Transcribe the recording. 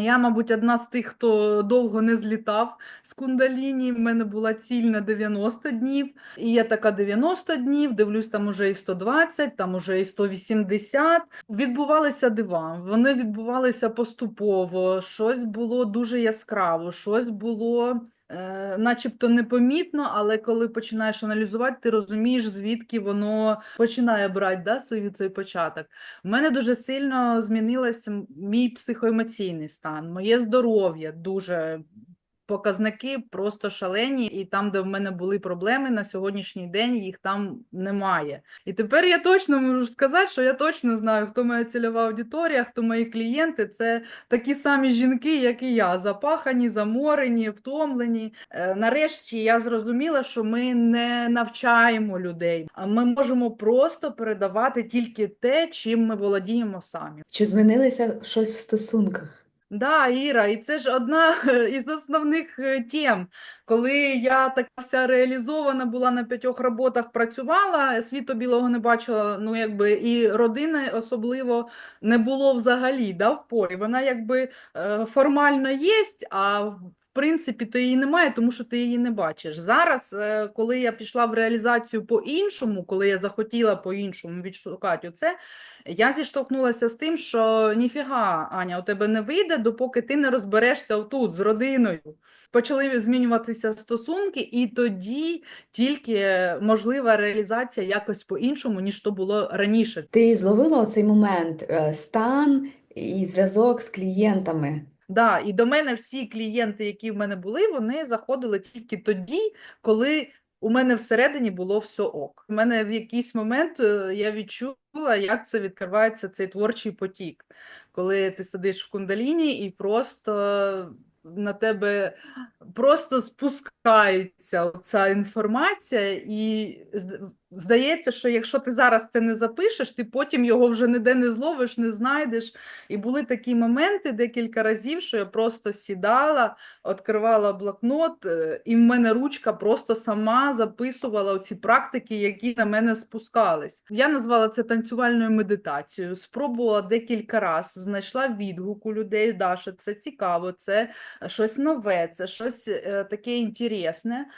Я, мабуть, одна з тих, хто довго не злітав з кундаліні. В мене була ціль на 90 днів. І я така 90 днів, дивлюсь, там уже і 120, там уже і 180. Відбувалися дива. Вони відбувалися поступово. Щось було дуже яскраво, щось було. Е, начебто непомітно, але коли починаєш аналізувати, ти розумієш, звідки воно починає брати да, свій цей початок. У мене дуже сильно змінилось мій психоемоційний стан, моє здоров'я дуже. Показники просто шалені, і там, де в мене були проблеми на сьогоднішній день, їх там немає. І тепер я точно можу сказати, що я точно знаю, хто моя цільова аудиторія, хто мої клієнти. Це такі самі жінки, як і я, запахані, заморені, втомлені. Е, Нарешті я зрозуміла, що ми не навчаємо людей, а ми можемо просто передавати тільки те, чим ми володіємо самі. Чи змінилося щось в стосунках? Да, Іра, і це ж одна із основних е, тем. Коли я така вся реалізована була на п'ятьох роботах, працювала, світу білого не бачила, ну якби і родини особливо не було взагалі, да, в полі. Вона якби е, формально є, а принципі то її немає, тому що ти її не бачиш. Зараз, е, коли я пішла в реалізацію по-іншому, коли я захотіла по-іншому відшукати оце, я зіштовхнулася з тим, що ніфіга, Аня, у тебе не вийде, допоки ти не розберешся отут з родиною. Почали змінюватися стосунки, і тоді тільки можлива реалізація якось по-іншому, ніж то було раніше. Ти зловила оцей момент, е, стан і зв'язок з клієнтами. Да, і до мене всі клієнти, які в мене були, вони заходили тільки тоді, коли у мене всередині було все ок. У мене в якийсь момент е, я відчула, як це відкривається цей творчий потік, коли ти сидиш в кундаліні і просто на тебе просто спускається ця інформація, і здається, що якщо ти зараз це не запишеш, ти потім його вже ніде не зловиш, не знайдеш. І були такі моменти декілька разів, що я просто сідала, відкривала блокнот, е, і в мене ручка просто сама записувала оці практики, які на мене спускались. Я назвала це танцювальною медитацією. Спробувала декілька разів, знайшла відгук у людей. Да, що це цікаво, це щось нове, це щось е, таке інтересне.